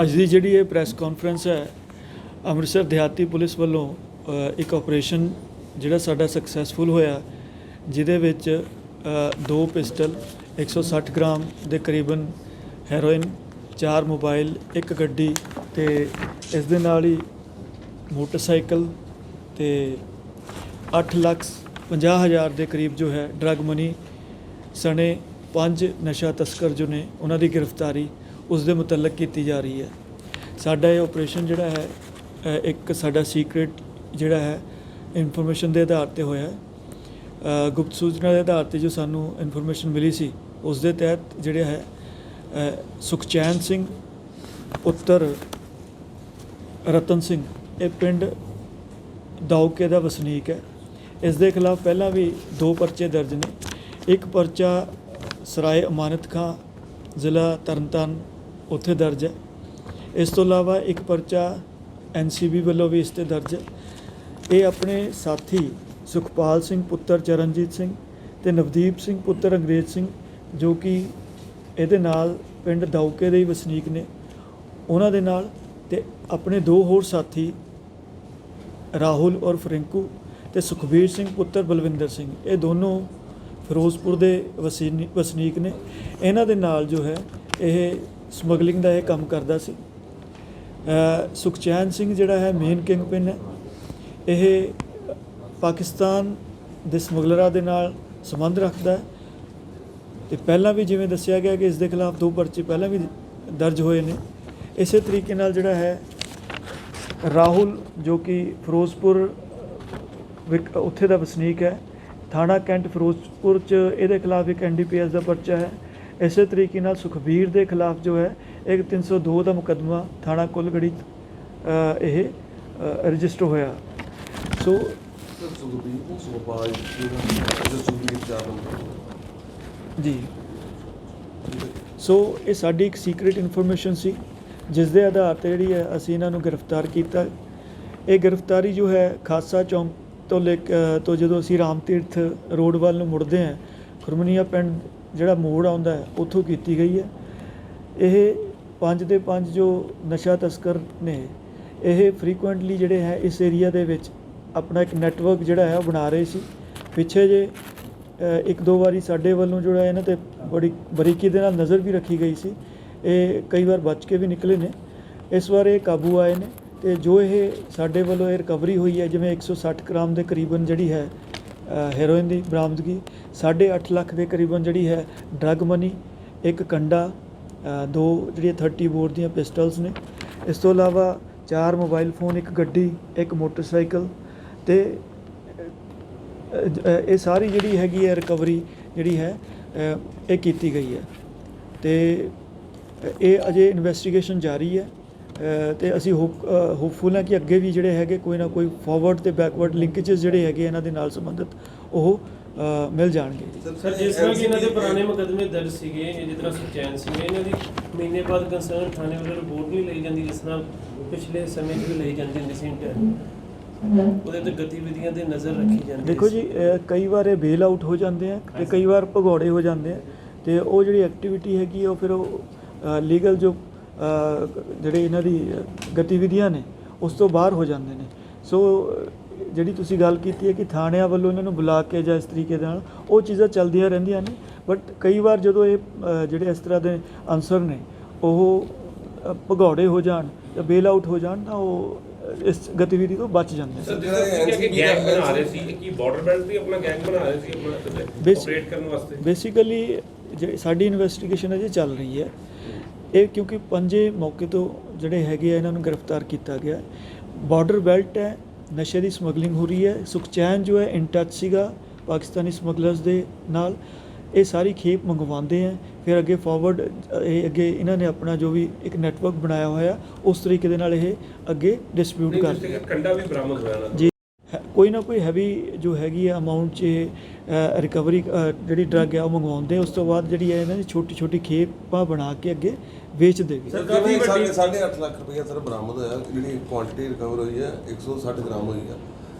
ਅੱਜ ਦੀ ਜਿਹੜੀ ਇਹ ਪ੍ਰੈਸ ਕਾਨਫਰੰਸ ਹੈ, ਅੰਮ੍ਰਿਤਸਰ ਦਿਹਾਤੀ ਪੁਲਿਸ ਵੱਲੋਂ ਇੱਕ ਆਪਰੇਸ਼ਨ ਜਿਹੜਾ ਸਾਡਾ ਸਕਸੈਸਫੁਲ ਹੋਇਆ, ਜਿਹਦੇ ਵਿੱਚ ਦੋ ਪਿਸਟਲ 160 ਗ੍ਰਾਮ ਦੇ ਕਰੀਬਨ ਹੈਰੋਇਨ, ਚਾਰ ਮੋਬਾਈਲ, ਇੱਕ ਗੱਡੀ ਤੇ ਇਸ ਦੇ ਨਾਲ ਹੀ ਮੋਟਰਸਾਈਕਲ ਤੇ 8 ਲੱਖ 50 ਹਜ਼ਾਰ ਦੇ ਕਰੀਬ ਜੋ ਹੈ ਡਰਗ ਮਨੀ ਸਣੇ ਪੰਜ ਨਸ਼ਾ ਤਸਕਰ ਜੋ ਨੇ, ਉਹਨਾਂ ਦੀ ਗ੍ਰਿਫਤਾਰੀ ਉਸ ਦੇ ਮੁਤਲਕ ਕੀਤੀ ਜਾ ਰਹੀ ਹੈ। ਸਾਡਾ ਇਹ ਆਪਰੇਸ਼ਨ ਜਿਹੜਾ ਹੈ ਇੱਕ ਸਾਡਾ ਸੀਕ੍ਰੀਟ ਜਿਹੜਾ ਹੈ ਇਨਫੋਰਮੇਸ਼ਨ ਦੇ ਆਧਾਰ ਤੇ ਹੋਇਆ ਹੈ। ਗੁਪਤ ਸੂਚਨਾ ਦੇ ਆਧਾਰ ਤੇ ਜੋ ਸਾਨੂੰ ਇਨਫੋਰਮੇਸ਼ਨ ਮਿਲੀ ਸੀ ਉਸ ਦੇ ਤਹਿਤ ਜਿਹੜਾ ਹੈ ਸੁਖਚੈਨ ਸਿੰਘ, ਪੁੱਤਰ ਰਤਨ ਸਿੰਘ, ਇਹ ਪਿੰਡ ਦਾਉਕੇ ਦਾ ਵਸਨੀਕ ਹੈ। ਇਸ ਦੇ ਖਿਲਾਫ ਪਹਿਲਾਂ ਵੀ ਦੋ ਪਰਚੇ ਦਰਜ ਨੇ। ਇੱਕ ਪਰਚਾ ਸਰਾਏ ਅਮਾਨਤ ਖਾਂ, ਜ਼ਿਲ੍ਹਾ ਤਰਨਤਾਰਨ ਉੱਥੇ ਦਰਜ ਹੈ। ਇਸ ਤੋਂ ਇਲਾਵਾ ਇੱਕ ਪਰਚਾ ਐਨਸੀਬੀ ਵੱਲੋਂ ਵੀ ਇਸ ਤੇ ਦਰਜ ਹੈ। ਇਹ ਆਪਣੇ ਸਾਥੀ ਸੁਖਪਾਲ ਸਿੰਘ, ਪੁੱਤਰ ਚਰਨਜੀਤ ਸਿੰਘ ਤੇ ਨਵਦੀਪ ਸਿੰਘ, ਪੁੱਤਰ ਅੰਗਰੇਜ਼ ਸਿੰਘ, ਜੋ ਕਿ ਇਹਦੇ ਨਾਲ ਪਿੰਡ ਦਾਉਕੇ ਦੇ ਹੀ ਵਸਨੀਕ ਨੇ। ਉਹਨਾਂ ਦੇ ਨਾਲ ਤੇ ਆਪਣੇ ਦੋ ਹੋਰ ਸਾਥੀ ਰਾਹੁਲ ਔਰ ਫਰਿੰਕੂ ਤੇ ਸੁਖਬੀਰ ਸਿੰਘ, ਪੁੱਤਰ ਬਲਵਿੰਦਰ ਸਿੰਘ, ਇਹ ਦੋਨੋਂ ਫਿਰੋਜ਼ਪੁਰ ਦੇ ਵਸੀਨੀ- ਵਸਨੀਕ ਨੇ। ਇਹਨਾਂ ਦੇ ਨਾਲ ਜੋ ਹੈ, ਇਹ ਸਮਗਲਿੰਗ ਦਾ ਇਹ ਕੰਮ ਕਰਦਾ ਸੀ। ਸੁਖਚੈਨ ਸਿੰਘ ਜਿਹੜਾ ਹੈ ਮੇਨ ਕਿੰਗ ਪਿਨ ਹੈ। ਇਹ ਪਾਕਿਸਤਾਨ ਦੇ ਸਮਗਲਰਾਂ ਦੇ ਨਾਲ ਸੰਬੰਧ ਰੱਖਦਾ ਹੈ। ਤੇ ਪਹਿਲਾਂ ਵੀ ਜਿਵੇਂ ਦੱਸਿਆ ਗਿਆ ਕਿ ਇਸ ਦੇ ਖਿਲਾਫ ਦੋ ਪਰਚੇ ਪਹਿਲਾਂ ਵੀ ਦਰਜ ਹੋਏ ਨੇ। ਇਸੇ ਤਰੀਕੇ ਨਾਲ ਜਿਹੜਾ ਹੈ ਰਾਹੁਲ ਜੋ ਕਿ ਫਿਰੋਜ਼ਪੁਰ ਵਿਕ- ਉੱਥੇ ਦਾ ਵਸਨੀਕ ਹੈ। ਥਾਣਾ ਕੈਂਟ ਫਿਰੋਜ਼ਪੁਰ ਚ ਇਹਦੇ ਖਿਲਾਫ ਇੱਕ ਐਨਡੀਪੀਐਸ ਦਾ ਪਰਚਾ ਹੈ। ਇਸੇ ਤਰੀਕੇ ਨਾਲ ਸੁਖਬੀਰ ਦੇ ਖਿਲਾਫ ਜੋ ਹੈ ਇੱਕ 302 ਦਾ ਮੁਕੱਦਮਾ ਥਾਣਾ ਕੁਲਗੜੀ ਇਹ ਰਜਿਸਟਰ ਹੋਇਆ। ਸੋ ਜੀ। ਸੋ ਇਹ ਸਾਡੀ ਇੱਕ ਸੀਕ੍ਰੀਟ ਇਨਫੋਰਮੇਸ਼ਨ ਸੀ ਜਿਸ ਦੇ ਆਧਾਰ ਤੇ ਜਿਹੜੀ ਹੈ ਅਸੀਂ ਇਹਨਾਂ ਨੂੰ ਗ੍ਰਿਫਤਾਰ ਕੀਤਾ। ਇਹ ਗ੍ਰਿਫਤਾਰੀ ਜੋ ਹੈ ਖਾਸਾ ਚੌਂਕ ਤੋਂ ਲੈ ਤੋਂ ਜਦੋਂ ਅਸੀਂ ਰਾਮ ਤੀਰਥ ਰੋਡ ਵੱਲ ਨੂੰ ਮੁੜਦੇ ਹਾਂ ਖੁਰਮਨੀਆ ਪਿੰਡ ਜਿਹੜਾ ਮੋੜ ਆਉਂਦਾ ਹੈ ਉੱਥੋਂ ਕੀਤੀ ਗਈ ਹੈ। ਇਹ ਪੰਜ ਦੇ ਪੰਜ ਜੋ ਨਸ਼ਾ ਤਸਕਰ ਨੇ, ਇਹ ਫ੍ਰੀਕੁਐਂਟਲੀ ਜਿਹੜੇ ਹੈ ਇਸ ਏਰੀਆ ਦੇ ਵਿੱਚ ਆਪਣਾ ਇੱਕ ਨੈਟਵਰਕ ਜਿਹੜਾ ਹੈ ਉਹ ਬਣਾ ਰਹੇ ਸੀ। ਪਿੱਛੇ ਜੇ ਇੱਕ ਦੋ ਵਾਰੀ ਸਾਡੇ ਵੱਲੋਂ ਜਿਹੜਾ ਇਹਨਾਂ ਤੇ ਬੜੀ ਬਰੀਕੀ ਦੇ ਨਾਲ ਨਜ਼ਰ ਵੀ ਰੱਖੀ ਗਈ ਸੀ। ਇਹ ਕਈ ਵਾਰ ਬਚ ਕੇ ਵੀ ਨਿਕਲੇ ਨੇ। ਇਸ ਵਾਰ ਇਹ ਕਾਬੂ ਆਏ ਨੇ ਤੇ ਜੋ ਇਹ ਸਾਡੇ ਵੱਲੋਂ ਇਹ ਰਿਕਵਰੀ ਹੋਈ ਹੈ, ਜਿਵੇਂ 160 ਗ੍ਰਾਮ ਦੇ ਕਰੀਬਨ ਜਿਹੜੀ ਹੈ ਹੈਰੋਇਨ ਦੀ ਬਰਾਮਦਗੀ। 8.5 ਲੱਖ ਦੇ ਕਰੀਬਨ ਜਿਹੜੀ ਹੈ ਡਰੱਗ ਮਨੀ ਇੱਕ ਕੰਡਾ ਦੋ ਜਿਹੜੀਆਂ 30 ਬੋਰ ਦੀਆਂ ਪਿਸਟਲਸ ਨੇ। ਇਸ ਤੋਂ ਇਲਾਵਾ ਚਾਰ ਮੋਬਾਈਲ ਫੋਨ ਇੱਕ ਗੱਡੀ, ਇੱਕ ਮੋਟਰਸਾਈਕਲ ਤੇ ਇਹ ਸਾਰੀ ਜਿਹੜੀ ਹੈਗੀ ਹੈ ਰਿਕਵਰੀ ਜਿਹੜੀ ਹੈ ਇਹ ਕੀਤੀ ਗਈ ਹੈ। ਤੇ ਇਹ ਅਜੇ ਇਨਵੈਸਟੀਗੇਸ਼ਨ ਜਾਰੀ ਹੈ। ਤੇ ਅਸੀਂ ਹੋਪ ਹੋਪਫੁਲ ਹਾਂ ਕਿ ਅੱਗੇ ਵੀ ਜਿਹੜੇ ਹੈਗੇ ਕੋਈ ਨਾ ਕੋਈ ਫਾਰਵਰਡ ਤੇ ਬੈਕਵਰਡ ਲਿੰਕੇजेस ਜਿਹੜੇ ਹੈਗੇ ਇਹਨਾਂ ਦੇ ਨਾਲ ਸੰਬੰਧਿਤ ਉਹ ਮਿਲ ਜਾਣਗੇ ਸਰ ਜਿਸ ਤਰ੍ਹਾਂ ਕਿ ਇਹਨਾਂ ਦੇ ਪੁਰਾਣੇ ਮੁਕੱਦਮੇ ਦਰਜ ਸੀਗੇ ਜਿਸ ਤਰ੍ਹਾਂ ਸੁਚੈਨ ਸਿੰਘ ਇਹਨਾਂ ਦੀ ਮਹੀਨੇ ਬਾਅਦ ਕੰਸਰਨ ਥਾਣੇ ਵੱਲੋਂ ਰਿਪੋਰਟ ਨਹੀਂ ਲਈ ਜਾਂਦੀ ਜਿਸ ਤਰ੍ਹਾਂ ਪਿਛਲੇ ਸਮੇਂ 'ਚ ਵੀ ਲਈ ਜਾਂਦੀ ਹੁੰਦੀ ਸੀ ਉਹਦੇ ਤੇ ਗਤੀਵਿਧੀਆਂ ਤੇ ਨਜ਼ਰ ਰੱਖੀ ਜਾਂਦੀ ਦੇਖੋ। ਜੀ ਕਈ ਵਾਰ ਇਹ ਬੇਲ ਆਊਟ ਹੋ ਜਾਂਦੇ ਆ ਤੇ ਕਈ ਵਾਰ ਭਗੌੜੇ ਹੋ ਜਾਂਦੇ ਆ ਤੇ ਉਹ ਜਿਹੜੀ ਐਕਟੀਵਿਟੀ ਹੈਗੀ ਉਹ ਫਿਰ ਉਹ ਲੀਗਲ ਜੋ ਜਿਹੜੇ ਇਹਨਾਂ ਦੀ ਗਤੀਵਿਧੀਆਂ ਨੇ ਉਸ ਤੋਂ ਬਾਹਰ ਹੋ ਜਾਂਦੇ ਨੇ। ਸੋ ਜਿਹੜੀ ਤੁਸੀਂ ਗੱਲ ਕੀਤੀ ਹੈ ਕਿ ਥਾਣਿਆਂ ਵੱਲੋਂ ਇਹਨਾਂ ਨੂੰ ਬੁਲਾ ਕੇ ਜਾਂ ਇਸ ਤਰੀਕੇ ਦੇ ਨਾਲ ਉਹ ਚੀਜ਼ਾਂ ਚੱਲਦੀਆਂ ਰਹਿੰਦੀਆਂ ਨੇ। ਬਟ ਕਈ ਵਾਰ ਜਦੋਂ ਇਹ ਜਿਹੜੇ ਇਸ ਤਰ੍ਹਾਂ ਦੇ ਅਨਸਰ ਨੇ ਉਹ ਭਗੌੜੇ ਹੋ ਜਾਣ ਜਾਂ ਬੇਲ ਆਊਟ ਹੋ ਜਾਣ ਤਾਂ ਉਹ ਇਸ ਗਤੀਵਿਧੀ ਤੋਂ ਬਚ ਜਾਂਦੇ ਨੇ। ਸਰ ਜਿਹੜਾ ਦਾ ਬਣਾ ਰਹੇ ਸੀ ਕੀ ਬਾਰਡਰ ਬੈਲਟ ਤੇ ਆਪਣਾ ਗੈਂਗ ਬਣਾ ਰਹੇ ਸੀ ਆਪਣਾ ਬੇਸ- ਆਪਰੇਟ ਕਰਨ ਵਾਸਤੇ। ਬੇਸਿਕਲੀ ਸਾਡੀ ਇਨਵੈਸਟੀਗੇਸ਼ਨ ਅਜੇ ਚੱਲ ਰਹੀ ਹੈ ਇਹ ਕਿਉਂਕਿ ਪੰਜੇ ਮੌਕੇ ਤੋਂ ਜਿਹੜੇ ਹੈਗੇ ਆ ਇਹਨਾਂ ਨੂੰ ਗ੍ਰਿਫਤਾਰ ਕੀਤਾ ਗਿਆ। ਬਾਰਡਰ ਬੈਲਟ ਹੈ ਨਸ਼ੇ ਦੀ ਸਮਗਲਿੰਗ ਹੋ ਰਹੀ ਹੈ ਸੁਖਚੈਨ ਜੋ ਹੈ ਇਨ ਟੱਚ ਸੀਗਾ ਪਾਕਿਸਤਾਨੀ ਸਮਗਲਰਸ ਦੇ ਨਾਲ। ਇਹ ਸਾਰੀ ਖੇਪ ਮੰਗਵਾਉਂਦੇ ਆ ਫਿਰ ਅੱਗੇ ਫਾਰਵਰਡ ਇਹ ਅੱਗੇ ਇਹਨਾਂ ਨੇ ਆਪਣਾ ਜੋ ਵੀ ਇੱਕ ਨੈਟਵਰਕ ਬਣਾਇਆ ਹੋਇਆ ਉਸ ਤਰੀਕੇ ਦੇ ਨਾਲ ਇਹ ਅੱਗੇ ਡਿਸਟ੍ਰੀਬਿਊਟ ਨਹੀਂ ਕਰਦੇ ਜਿਸ ਕੰਡਾ ਵੀ ਬਰਾਮਦ ਹੋਇਆ ਜੀ ਕੋਈ ਨਾ ਕੋਈ ਹੈਵੀ ਜੋ ਹੈਗੀ ਆ ਅਮਾਉਂਟ 'ਚ ਰਿਕਵਰੀ ਜਿਹੜੀ ਡਰੱਗ ਹੈ ਉਹ ਮੰਗਵਾਉਂਦੇ ਉਸ ਤੋਂ ਬਾਅਦ ਜਿਹੜੀ ਹੈ ਇਹਨਾਂ ਦੀ ਛੋਟੀ ਛੋਟੀ ਖੇਪਾਂ ਬਣਾ ਕੇ ਅੱਗੇ ਵੇਚਦੇ ਵੀ ਸਰ ਕਾਫੀ ਵੱਡੀ- 8.5 ਲੱਖ ਰੁਪਏ ਸਰ ਬਰਾਮਦ ਹੋਇਆ। ਜਿਹੜੀ ਕੁਆਂਟੀਟੀ ਰਿਕਵਰ ਹੋਈ ਹੈ 160 ਗ੍ਰਾਮ ਹੋਈ ਹੈ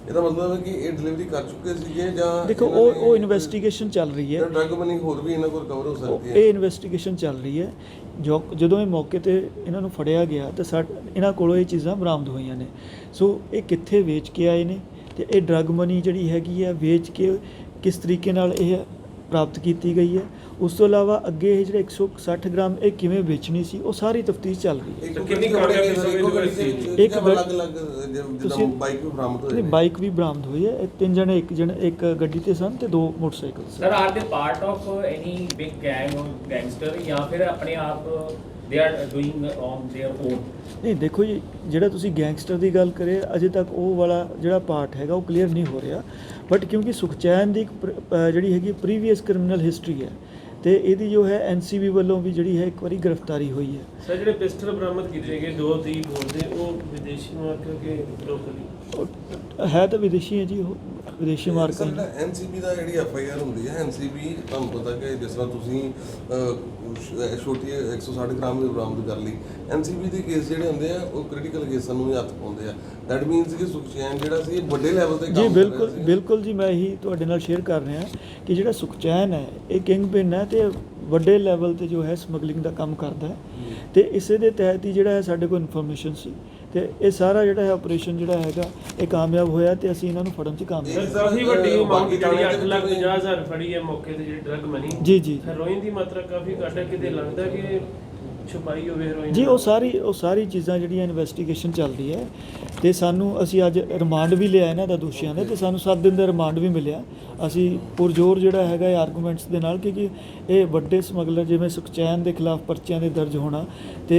ਇਹਦਾ ਮਤਲਬ ਹੈ ਕਿ ਇਹ ਡਿਲੀਵਰੀ ਕਰ ਚੁੱਕੇ ਸੀਗੇ ਜਾਂ ਦੇਖੋ ਉਹ ਉਹ ਇਨਵੈਸਟੀਗੇਸ਼ਨ ਚੱਲ ਰਹੀ ਹੈ। ਡਰਗ ਮਨੀ ਹੋਰ ਵੀ ਇਹਨਾਂ ਕੋਲ ਰਿਕਵਰ ਹੋ ਸਕਦੀ ਹੈ? ਇਹ ਇਨਵੈਸਟੀਗੇਸ਼ਨ ਚੱਲ ਰਹੀ ਹੈ। ਜੋ ਜਦੋਂ ਇਹ ਮੌਕੇ ਤੇ ਇਹਨਾਂ ਨੂੰ ਫੜਿਆ ਗਿਆ ਤੇ ਸਾ ਇਹਨਾਂ ਕੋਲੋਂ ਇਹ ਚੀਜ਼ਾਂ ਬਰਾਮਦ ਹੋਈਆਂ ਨੇ। ਸੋ ਇਹ ਕਿੱਥੇ ਵੇਚ ਕੇ ਆਏ ਨੇ? ਤੇ ਇਹ ਡਰਗ ਮਨੀ ਜਿਹੜੀ ਹੈਗੀ ਹੈ ਵੇਚ ਕੇ ਕਿਸ ਤਰੀਕੇ ਨਾਲ ਇਹ ਪ੍ਰਾਪਤ ਕੀਤੀ ਗਈ ਹੈ? ਉਸ ਤੋਂ ਇਲਾਵਾ ਅੱਗੇ ਇਹ ਜਿਹੜੇ 160 ਗ੍ਰਾਮ ਇਹ ਕਿਵੇਂ ਵੇਚਣੀ ਸੀ? ਉਹ ਸਾਰੀ ਤਫਤੀਸ਼ ਚੱਲ ਰਹੀ ਹੈ। ਇੱਕ ਕਿੰਨੀ ਕਾਮਯਾਬੀ ਇੱਕੋ ਅਲੱਗ-ਅਲੱਗ ਜਿੱਦਾਂ ਤੁਸੀਂ- ਬਾਈਕ ਵੀ ਬਰਾਮਦ ਬਾਈਕ ਵੀ ਹੋਈ ਹੈ। ਇਹ ਤਿੰਨ ਜਣੇ ਇੱਕ ਜਣ ਇੱਕ ਗੱਡੀ ਤੇ ਸਨ ਤੇ ਦੋ motorcycle sir are the part of any big gang or gangster ਜਾਂ ਫਿਰ ਆਪਣੇ ਆਪ they are doing on their own. ਨਹੀਂ ਦੇਖੋ ਜੀ ਜਿਹੜਾ ਤੁਸੀਂ ਗੈਂਗਸਟਰ ਦੀ ਗੱਲ ਕਰੇ ਅਜੇ ਤੱਕ ਉਹ ਵਾਲਾ ਜਿਹੜਾ ਪਾਰਟ ਹੈਗਾ ਉਹ ਕਲੀਅਰ ਨਹੀਂ ਹੋ ਰਿਹਾ। ਬਟ ਕਿਉਂਕਿ ਸੁਖਚੈਨ ਦੀ ਇੱਕ ਜਿਹੜੀ ਹੈਗੀ ਪ੍ਰੀਵੀਅਸ ਕ੍ਰਿਮੀਨਲ ਹਿਸਟਰੀ ਹੈ ਤੇ ਇਹਦੀ ਜੋ ਹੈ ਐਨਸੀਬੀ ਵੱਲੋਂ ਵੀ ਜਿਹੜੀ ਹੈ ਇੱਕ ਵਾਰੀ ਗ੍ਰਿਫਤਾਰੀ ਹੋਈ ਹੈ। ਸਰ ਜਿਹੜੇ ਪਿਸਟਲ ਬਰਾਮਦ ਕੀਤੇ ਗਏ ਦੋ ਦੀ ਬੋਲਦੇ ਉਹ ਵਿਦੇਸ਼ੀ ਮਾਰਕਾ ਕੇ ਲੋਕਲੀ ਉਹ ਹੈ ਤਾਂ ਵਿਦੇਸ਼ੀ ਹੈ ਜੀ ਉਹ ਵਿਦੇਸ਼ੀ ਮਾਰਕਾ ਸਰ ਐਨਸੀਬੀ ਦਾ ਜਿਹੜੀ ਐਫ ਆਈ ਆਰ ਹੁੰਦੀ ਹੈ ਐਨਸੀਬੀ ਤੁਹਾਨੂੰ ਪਤਾ ਕਿ ਜਿਸ ਤਰ੍ਹਾਂ ਤੁਸੀਂ ਅਹ, ਸ਼- ਛੋਟੀ 160 ਗ੍ਰਾਮ ਦੀ ਬਰਾਮਦ ਕਰ ਲਈ ਐਨਸੀਬੀ ਦੇ ਕੇਸ ਜਿਹੜੇ ਹੁੰਦੇ ਆ ਉਹ ਕ੍ਰਿਟੀਕਲ ਕੇਸਾਂ ਨੂੰ ਹੀ ਹੱਥ ਪਾਉਂਦੇ ਆ। ਦੈਟ ਮੀਨਸ ਕਿ ਸੁਖਚੈਨ ਜਿਹੜਾ ਸੀ ਇਹ ਵੱਡੇ ਲੈਵਲ ਤੇ ਕੰਮ ਜੀ ਕਰ ਰਿਹਾ ਬਿਲਕੁਲ ਸੀ। ਬਿਲਕੁਲ ਜੀ ਮੈਂ ਇਹੀ ਤੁਹਾਡੇ ਨਾਲ ਸ਼ੇਅਰ ਕਰ ਰਿਹਾ ਕਿ ਜਿਹੜਾ ਸੁਖਚੈਨ ਹੈ ਇਹ ਕਿੰਗ ਪਿਨ ਹੈ ਤੇ ਵੱਡੇ ਲੈਵਲ ਤੇ ਜੋ ਹੈ ਸਮਗਲਿੰਗ ਦਾ ਕੰਮ ਕਰਦਾ ਹੈ। ਤੇ ਇਸੇ ਦੇ ਤਹਿਤ ਹੀ ਜਿਹੜਾ ਹੈ ਸਾਡੇ ਕੋਲ ਇਨਫੋਰਮੇਸ਼ਨ ਸੀ। ਤੇ ਇਹ ਸਾਰਾ ਜਿਹੜਾ ਹੈ ਆਪਰੇਸ਼ਨ ਜਿਹੜਾ ਹੈਗਾ ਇਹ ਕਾਮਯਾਬ ਹੋਇਆ ਤੇ ਅਸੀਂ ਇਹਨਾਂ ਨੂੰ ਫੜਨ 'ਚ ਕਾਮਯਾਬ ਸਰ ਕਾਫੀ ਵੱਡੀ ਅਮਾਉਂਟ ਬਾਕੀ ਜਿਹੜੀ ਥਾਣੇ 8 ਦੇ ਲੱਖ ਵਿੱਚ 50 ਹਜ਼ਾਰ ਫੜੀ ਹੈ ਮੌਕੇ ਤੇ ਜਿਹੜੀ ਡਰਗ ਮਨੀ ਜੀ ਜੀ। ਹੈਰੋਇਨ ਦੀ ਮਾਤਰਾ ਕਾਫੀ ਘੱਟ ਹੈ ਕਿਤੇ ਲੱਗਦਾ ਕਿ ਛੁਪਾਈ ਹੋਵੇ ਹੈਰੋਇਨ ਜੀ ਉਹ ਸਾਰੀ ਉਹ ਸਾਰੀ ਚੀਜ਼ਾਂ ਜਿਹੜੀਆਂ ਇਨਵੈਸਟੀਗੇਸ਼ਨ ਚੱਲਦੀ ਹੈ ਤੇ ਸਾਨੂੰ ਅਸੀਂ ਅੱਜ ਰਿਮਾਂਡ ਵੀ ਲਿਆ ਇਹਨਾਂ ਦਾ ਦੋਸ਼ੀਆਂ ਨੇ ਤੇ ਸਾਨੂੰ 7 ਦਿਨ ਦਾ ਰਿਮਾਂਡ ਵੀ ਮਿਲਿਆ। ਅਸੀਂ ਪੁਰਜੋਰ ਜਿਹੜਾ ਹੈਗਾ ਇਹ ਆਰਗੂਮੈਂਟਸ ਦੇ ਨਾਲ ਕਿ ਇਹ ਵੱਡੇ ਸਮਗਲਰ ਜਿਵੇਂ ਸੁਖਚੈਨ ਦੇ ਖਿਲਾਫ ਪਰਚਿਆਂ ਦੇ ਦਰਜ ਹੋਣਾ ਤੇ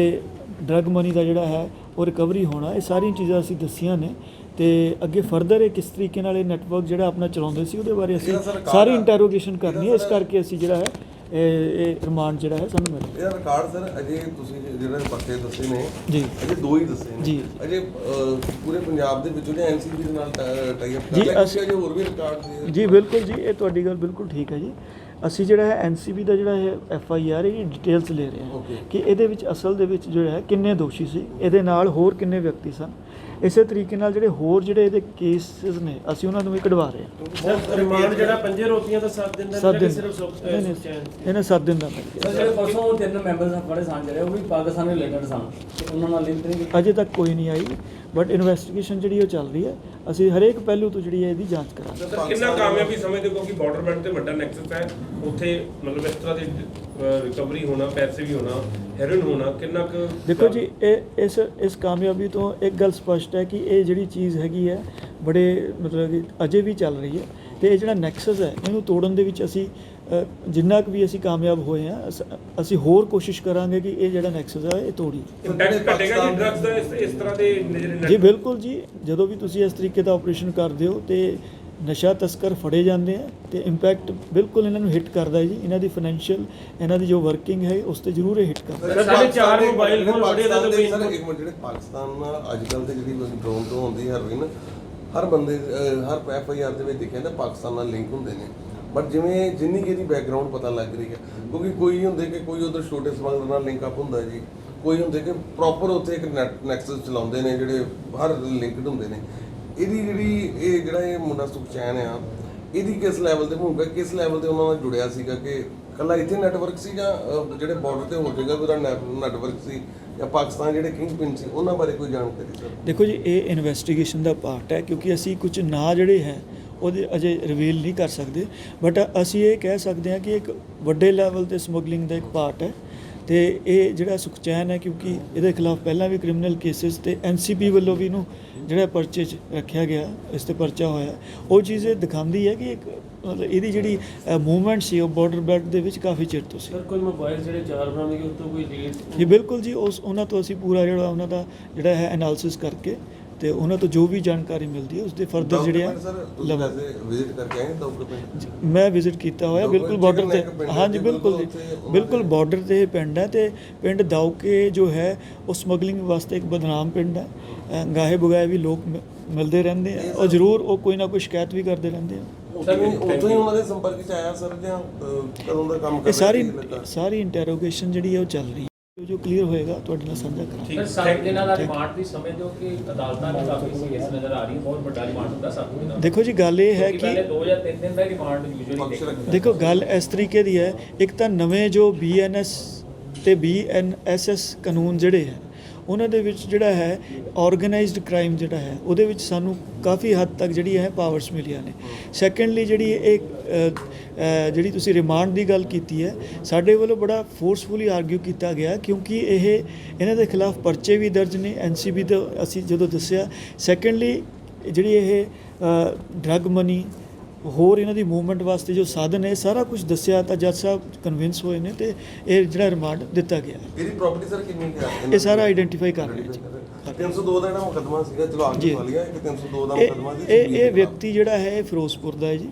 ਡਰਗ ਮਨੀ ਦਾ ਜਿਹੜਾ ਹੈ ਉਹ ਰਿਕਵਰੀ ਹੋਣਾ ਇਹ ਸਾਰੀਆਂ ਚੀਜ਼ਾਂ ਅਸੀਂ ਦੱਸੀਆਂ ਨੇ। ਤੇ ਅੱਗੇ ਫਰਦਰ ਇਹ ਕਿਸ ਤਰੀਕੇ ਨਾਲ ਇਹ ਨੈਟਵਰਕ ਜਿਹੜਾ ਆਪਣਾ ਚਲਾਉਂਦੇ ਸੀ ਉਹਦੇ ਬਾਰੇ ਅਸੀਂ ਸਰ। ਇੰਟਰੋਗੇਸ਼ਨ ਕਰਨੀ ਹੈ। ਇਸ ਕਰਕੇ ਅਸੀਂ ਜਿਹੜਾ ਹੈ ਇਹ ਇਹ ਰਿਮਾਂਡ ਜਿਹੜਾ ਹੈ ਸਾਨੂੰ ਮਿਲਿਆ ਇਹਦਾ ਰਿਕਾਰਡ ਸਰ ਅਜੇ ਤੁਸੀਂ ਜਿਹੜੇ ਪਰਚੇ ਦੱਸੇ ਨੇ ਜੀ। ਅਜੇ ਦੋ ਹੀ ਦੱਸੇ ਨੇ। ਜੀ। ਅਜੇ ਪੂਰੇ ਪੰਜਾਬ ਦੇ ਵਿੱਚ ਉਹਨੇ ਐਨਸੀਬੀ ਦੇ ਨਾਲ ਟਾਈ ਅਪ ਜੀ, ਕਰ ਲਿਆ ਅਸੀਂ- ਅਜੇ ਹੋਰ ਵੀ ਰਿਕਾਰਡ ਜੀ ਬਿਲਕੁਲ ਜੀ ਇਹ ਤੁਹਾਡੀ ਗੱਲ ਬਿਲਕੁਲ ਠੀਕ ਹੈ ਜੀ। ਅਸੀਂ ਜਿਹੜਾ ਹੈ ਐਨਸੀਬੀ ਦਾ ਜਿਹੜਾ ਇਹ ਐਫ ਆਈ ਆਰ ਇਹ ਡਿਟੇਲਸ ਲੈ ਰਹੇ ਹਾਂ. ਕਿ ਇਹਦੇ ਵਿੱਚ ਅਸਲ ਦੇ ਵਿੱਚ ਜਿਹੜਾ ਹੈ ਕਿੰਨੇ ਦੋਸ਼ੀ ਸੀ ਇਹਦੇ ਨਾਲ ਹੋਰ ਕਿੰਨੇ ਵਿਅਕਤੀ ਸਨ ਇਸੇ ਤਰੀਕੇ ਨਾਲ ਜਿਹੜੇ ਹੋਰ ਜਿਹੜੇ ਇਹਦੇ ਕੇਸਿਸ ਨੇ ਅਸੀਂ ਉਹਨਾਂ ਨੂੰ ਵੀ ਕਢਵਾ ਰਹੇ ਹਾਂ। ਸਰ ਰਿਮਾਂਡ ਜਿਹੜਾ ਪੰਜੇ ਰੋਟੀਆਂ ਦਾ 7 ਦਿਨ ਦਾ ਦਿਨ ਸਿਰਫ ਸੁਖ ਨਹੀਂ ਨਹੀਂ ਸੁਖਚੈਨ ਇਹਨੇ 7 ਦਿਨ ਦਾ ਸਰ ਜਿਹੜੇ ਪਰਸੋਂ ਉਹ ਤਿੰਨ ਮੈਂਬਰਸ ਫੜੇ ਸਾਂ ਜਿਹੜੇ ਉਹ ਵੀ ਪਾਕਿਸਤਾਨ ਰਿਲੇਟਡ ਸਨ ਤੇ ਉਹਨਾਂ ਨਾਲ ਲਿੰਕ ਨਹੀਂ ਅਜੇ ਤੱਕ ਕੋਈ ਨਹੀਂ ਆਈ ਬਟ ਇਨਵੈਸਟੀਗੇਸ਼ਨ ਜਿਹੜੀ ਉਹ ਚੱਲ ਰਹੀ ਹੈ ਅਸੀਂ ਹਰੇਕ ਪਹਿਲੂ ਤੋਂ ਜਿਹੜੀ ਹੈ ਇਹਦੀ ਜਾਂਚ ਕਰਾਂਗੇ। ਸਰ ਕਿੰਨਾ ਕਾਮਯਾਬੀ ਸਮਝਦੇ ਹੋ? ਕਿ ਬਾਰਡਰ ਬੈਲਟ ਤੇ ਵੱਡਾ ਨੈਕਸਸ ਹੈ। ਉੱਥੇ ਮਤਲਬ ਇਸ ਤਰ੍ਹਾਂ ਦੀ ਰਿਕਵਰੀ ਹੋਣਾ ਪੈਸੇ ਵੀ ਹੋਣਾ ਹੈਰੋਇਨ ਹੋਣਾ ਕਿੰਨਾ ਕੁ ਦੇਖੋ ਜੀ ਇਹ ਇਸ ਇਸ ਕਾਮਯਾਬੀ ਤੋਂ ਇੱਕ ਗੱਲ ਸਪਸ਼ਟ ਹੈ ਕਿ ਇਹ ਜਿਹੜੀ ਚੀਜ਼ ਹੈਗੀ ਹੈ ਬੜੇ ਮਤਲਬ ਕਿ ਅਜੇ ਵੀ ਚੱਲ ਰਹੀ ਹੈ ਤੇ ਇਹ ਜਿਹੜਾ ਨੈਕਸਸ ਹੈ ਇਹਨੂੰ ਤੋੜਨ ਦੇ ਵਿੱਚ ਅਸੀਂ ਜਿੰਨਾ ਕੁ ਵੀ ਅਸੀਂ ਕਾਮਯਾਬ ਹੋਏ ਹਾਂ ਅਸ- ਹੋਰ ਕੋਸ਼ਿਸ਼ ਕਰਾਂਗੇ ਕਿ ਇਹ ਜਿਹੜਾ ਨੈਕਸਸ ਹੈ ਇਹ ਤੋੜੀ। ਘਟੇਗਾ ਜੀ ਡਰੱਗਸ ਦਾ ਇਸ- ਇਸ ਤਰ੍ਹਾਂ ਦੇ ਜਿਹੜੇ ਜੀ ਬਿਲਕੁਲ ਜੀ। ਜਦੋਂ ਵੀ ਤੁਸੀਂ ਇਸ ਤਰੀਕੇ ਦਾ ਆਪਰੇਸ਼ਨ ਕਰਦੇ ਹੋ ਤੇ ਨਸ਼ਾ ਤਸਕਰ ਫੜੇ ਜਾਂਦੇ ਆ ਤੇ ਇੰਪੈਕਟ ਬਿਲਕੁਲ ਇਹਨਾਂ ਨੂੰ ਹਿੱਟ ਕਰਦਾ ਹੈ ਜੀ। ਇਹਨਾਂ ਦੀ ਫਾਈਨੈਂਸ਼ੀਅਲ ਇਹਨਾਂ ਦੀ ਜੋ ਵਰਕਿੰਗ ਹੈ ਉਸ ਤੇ ਜ਼ਰੂਰ ਇਹ ਹਿੱਟ ਕਰਦਾ ਸਾਡੇ ਚਾਰ ਮੋਬਾਈਲ ਫੋਨ ਬੜੇ ਦੇ ਕੋਈ ਸਰ ਇੱਕ ਮਿੰਟ ਜਿਹੜੇ ਪਾਕਿਸਤਾਨ ਨਾਲ ਅੱਜ ਕੱਲ ਤੇ ਜਿਹੜੀ ਡਰੋਨ ਤੋਂ ਹੁੰਦੀ ਹੈ ਹੈਰੋਇਨ ਹਰ ਬੰਦੇ ਹਰ ਐਫ ਆਈ ਆਰ ਦੇ ਵਿੱਚ ਲਿਖਿਆ ਨਾ ਪਾਕਿਸਤਾਨ ਨਾਲ ਲਿੰਕ ਹੁੰਦੇ ਨੇ। ਬਟ ਜਿਵੇਂ ਜਿੰਨੀ ਕਿ ਇਹਦੀ ਬੈਕਗ੍ਰਾਉਂਡ ਪਤਾ ਲੱਗ ਰਹੀ ਹੈ ਕਿਉਂਕਿ ਕੋਈ ਹੁੰਦੇ ਕਿ ਕੋਈ ਉਧਰ ਛੋਟੇ ਸਮਗਲਰ ਨਾਲ ਲਿੰਕ ਅਪ ਹੁੰਦਾ ਜੀ। ਕੋਈ ਹੁੰਦੇ ਕਿ ਪ੍ਰੋਪਰ ਉੱਥੇ ਇੱਕ ਨੈਕਸਸ ਚਲਾਉਂਦੇ ਨੇ ਜਿਹੜੇ ਹਰ ਲਿੰਕਡ ਹੁੰਦੇ ਨੇ। ਇਹਦੀ ਜਿਹੜੀ ਇਹ ਜਿਹੜਾ ਇਹ ਮੁੰਡਾ ਸੁਖਚੈਨ ਆ ਇਹਦੀ ਕਿਸ ਲੈਵਲ ਤੇ ਭੂਮਿਕਾ ਕਿਸ ਲੈਵਲ ਤੇ ਉਹਨਾਂ ਨਾਲ ਜੁੜਿਆ ਸੀਗਾ ਕਿ ਕੱਲਾ ਇੱਥੇ ਨੈਟਵਰਕ ਸੀ ਜਾਂ ਅਹ, ਜਿਹੜੇ ਬਾਰਡਰ ਤੇ ਹੋ ਜਾਏਗਾ ਉਹਦਾ ਨੈਟਵਰਕ ਸੀ ਜਾਂ ਪਾਕਿਸਤਾਨ ਜਿਹੜੇ ਕਿੰਗ ਪਿੰਨ ਸੀ ਉਹਨਾਂ ਬਾਰੇ ਕੋਈ ਜਾਣਕਾਰੀ ਸਰ? ਦੇਖੋ ਜੀ ਇਹ ਇਨਵੈਸਟੀਗੇਸ਼ਨ ਦਾ ਪਾਰਟ ਹੈ ਕਿਉਂਕਿ ਅਸੀਂ ਕੁਝ ਨਾਂ ਜਿਹੜੇ ਹੈ ਉਹਦੇ ਅਜੇ ਰਿਵੀਲ ਨਹੀਂ ਕਰ ਸਕਦੇ। ਬਟ ਅਸੀਂ ਇਹ ਕਹਿ ਸਕਦੇ ਹਾਂ ਕਿ ਇੱਕ ਵੱਡੇ ਲੈਵਲ ਤੇ ਸਮਗਲਿੰਗ ਦਾ ਇੱਕ ਪਾਰਟ ਹੈ। ਤੇ ਇਹ ਜਿਹੜਾ ਸੁਖਚੈਨ ਹੈ ਕਿਉਂਕਿ ਇਹਦੇ ਖਿਲਾਫ ਪਹਿਲਾਂ ਵੀ ਕ੍ਰਿਮੀਨਲ ਕੇਸਿਸ ਤੇ ਐਨਸੀਪੀ ਵੱਲੋਂ ਵੀ ਇਹਨੂੰ ਜਿਹੜਾ ਪਰਚੇ 'ਚ ਰੱਖਿਆ ਗਿਆ ਇਸ ਤੇ ਪਰਚਾ ਹੋਇਆ ਉਹ ਚੀਜ਼ ਇਹ ਦਿਖਾਉਂਦੀ ਹੈ ਕਿ ਇੱਕ ਮਤਲਬ ਇਹਦੀ ਜਿਹੜੀ ਮੂਵਮੈਂਟ ਸੀ ਉਹ ਬਾਰਡਰ ਬੈਲਟ ਦੇ ਵਿੱਚ ਕਾਫੀ ਚਿਰ ਤੋਂ ਸੀ। ਸਰ ਕੋਈ ਮੋਬਾਈਲ ਜਿਹੜੇ ਚਾਰ ਬਰਾਮਦ ਉਸ ਤੋਂ ਕੋਈ ਲੀਡ ਜੀ ਬਿਲਕੁਲ ਜੀ ਉਸ ਉਹਨਾਂ ਤੋਂ ਅਸੀਂ ਪੂਰਾ ਜਿਹੜਾ ਉਹਨਾਂ ਦਾ ਜਿਹੜਾ ਹੈ ਐਨਾਲਿਸਿਸ ਕਰਕੇ ਤੇ ਉਹਨਾਂ ਤੋਂ ਜੋ ਵੀ ਜਾਣਕਾਰੀ ਮਿਲਦੀ ਹੈ ਉਸ ਦੇ ਫਰਦਰ ਜਿਹੜੇ ਆ ਵਿਜ਼ਿਟ ਕਰਕੇ ਆਏ ਪਿੰਡ? ਮੈਂ ਵਿਜ਼ਿਟ ਕੀਤਾ ਹੋਇਆ ਲੋਕ ਬਿਲਕੁਲ ਬਾਰਡਰ ਤੇ। ਹਾਂਜੀ ਬਿਲਕੁਲ ਬਿਲਕੁਲ ਬਾਰਡਰ ਤੇ ਪਿੰਡ ਹੈ ਤੇ ਪਿੰਡ ਦਾਉਕੇ ਜੋ ਹੈ ਉਹ ਸਮਗਲਿੰਗ ਵਾਸਤੇ ਇੱਕ ਬਦਨਾਮ ਪਿੰਡ ਹੈ। ਗਾਹੇ ਬੁਗਾਏ ਵੀ ਲੋਕ ਮਿਲਦੇ ਰਹਿੰਦੇ ਆ ਔਰ ਜ਼ਰੂਰ ਉਹ ਕੋਈ ਨਾ ਕੋਈ ਸ਼ਿਕਾਇਤ ਵੀ ਕਰਦੇ ਰਹਿੰਦੇ ਆ। ਸਰ ਉਦੋਂ ਹੀ ਉਹਨਾਂ ਦੇ ਸੰਪਰਕ ਚ ਆਇਆ ਸਰ ਜਾਂ ਅਹ, ਕਦੋਂ ਦਾ ਕੰਮ ਕਰ ਇਹ ਸਾਰੀ ਕੀ ਲੱਗਾ? ਸਾਰੀ ਇੰਟਰੋਗੇਸ਼ਨ ਜਿਹੜੀ ਹੈ ਉਹ ਚੱਲ ਰਹੀ ਹੈ। ਜੋ ਕਲੀਅਰ ਹੋਏਗਾ ਤੁਹਾਡੇ ਨਾਲ ਸਾਂਝਾ ਕਰਾਂਗੇ। ਸਰ ਸੱਤ ਦਿਨਾਂ ਦਾ ਰਿਮਾਂਡ ਵੀ ਸਮਝਦੇ ਹੋ ਕਿ ਅਦਾਲਤਾਂ ਨੂੰ ਕਾਫੀ ਸੀਰੀਅਸ ਨਜ਼ਰ ਆ ਰਹੀ ਹੈ ਬਹੁਤ ਵੱਡਾ ਰਿਮਾਂਡ ਹੁੰਦਾ ਸੱਤ ਦਿਨਾਂ ਦਾ ਦੇਖੋ ਜੀ ਗੱਲ ਇਹ ਹੈ ਕਿਉਂਕਿ ਪਹਿਲੇ ਕਿ 2 ਜਾਂ 3 ਦਿਨ ਦਾ ਰਿਮਾਂਡ ਯੂਜੂਅਲੀ। ਦੇਖੋ ਗੱਲ ਇਸ ਤਰੀਕੇ ਦੀ ਹੈ ਇੱਕ ਤਾਂ ਨਵੇਂ ਜੋ ਬੀਐਨਐਸ ਤੇ ਬੀਐਨਐਸਐਸ ਕਾਨੂੰਨ ਜਿਹੜੇ ਹੈ ਉਹਨਾਂ ਦੇ ਵਿੱਚ ਜਿਹੜਾ ਹੈ ਆਰਗੇਨਾਈਜ਼ਡ ਕ੍ਰਾਈਮ ਜਿਹੜਾ ਹੈ, ਉਹਦੇ ਵਿੱਚ ਸਾਨੂੰ ਕਾਫੀ ਹੱਦ ਤੱਕ ਜਿਹੜੀ ਹੈ ਪਾਵਰਸ ਮਿਲੀਆਂ ਨੇ। ਸੈਕੰਡਲੀ ਜਿਹੜੀ ਇਹ ਜਿਹੜੀ ਤੁਸੀਂ ਰਿਮਾਂਡ ਦੀ ਗੱਲ ਕੀਤੀ ਹੈ, ਸਾਡੇ ਵੱਲੋਂ ਬੜਾ ਫੋਰਸਫੁਲੀ ਆਰਗੂ ਕੀਤਾ ਗਿਆ, ਕਿਉਂਕਿ ਇਹ, ਇਹਨਾਂ ਦੇ ਖਿਲਾਫ ਪਰਚੇ ਵੀ ਦਰਜ ਨੇ ਐਨਸੀਬੀ ਤੋਂ ਅਸੀਂ ਜਦੋਂ ਦੱਸਿਆ। ਸੈਕੰਡਲੀ ਜਿਹੜੀ ਇਹ ਡਰੱਗ ਮਨੀ ਹੋਰ ਇਹਨਾਂ ਦੀ ਮੂਵਮੈਂਟ ਵਾਸਤੇ ਜੋ ਸਾਧਨ ਹੈ ਸਾਰਾ ਕੁਝ ਦੱਸਿਆ ਤਾਂ ਜੱਜ ਸਾਹਿਬ ਕਨਵਿੰਸ ਹੋਏ ਨੇ ਤੇ ਇਹ ਜਿਹੜਾ ਰਿਮਾਂਡ ਦਿੱਤਾ ਗਿਆ। ਇਹਦੀ ਪ੍ਰਾਪਰਟੀ ਸਰ ਕਿੰਨੀ ਹੈ ਇਹ ਸਾਰਾ ਆਈਡੈਂਟੀਫਾਈ ਕਰ ਰਹੇ ਜੀ। 302 ਦਾ ਜਿਹੜਾ ਮੁਕੱਦਮਾ ਸੀਗਾ ਚਲੋ ਆਗੇ ਜੀ। ਵਾਲੀਆ ਕਿ 302 ਦਾ ਇਹ ਮੁਕੱਦਮਾ ਸੀ ਇਹ। ਵਿਅਕਤੀ ਜਿਹੜਾ ਹੈ ਇਹ ਫਿਰੋਜ਼ਪੁਰ ਦਾ ਹੈ ਜੀ।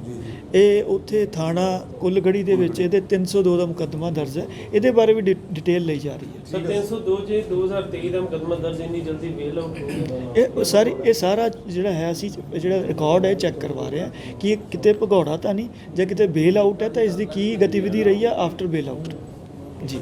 ਇਹ ਉੱਥੇ ਥਾਣਾ ਕੁੱਲਗੜੀ ਦੇ ਵਿੱਚ ਇਹਦੇ 302 ਦਾ ਮੁਕੱਦਮਾ ਦਰਜ ਹੈ। ਇਹਦੇ ਬਾਰੇ ਵੀ ਡਿ- ਡਿਟੇਲ ਲਈ ਜਾ ਰਹੀ ਹੈ। ਸਰ 302 ਜੇ 2023 ਦਾ ਮੁਕੱਦਮਾ ਦਰਜ ਇੰਨੀ ਜਲਦੀ ਵੇਲ ਆਊਟ ਹੋ ਗਿਆ। ਇਹ ਸਾਰੀ ਇਹ ਸਾਰਾ ਜਿਹੜਾ ਹੈ ਅਸੀਂ ਜਿਹੜਾ ਰਿਕਾਰਡ ਹੈ ਚੈੱਕ ਕਰਵਾ ਰਹੇ ਹਾਂ ਕਿ ਇਹ ਕਿਤੇ ਭਗੌੜਾ ਤਾਂ ਨਹੀਂ ਜਾਂ ਕਿਤੇ ਬੇਲ ਆਊਟ ਹੈ ਤਾਂ ਇਸ ਦੀ ਕੀ ਗਤੀਵਿਧੀ ਰਹੀ ਹੈ ਆਫਟਰ ਬੇਲ ਆਊਟ ਜੀ.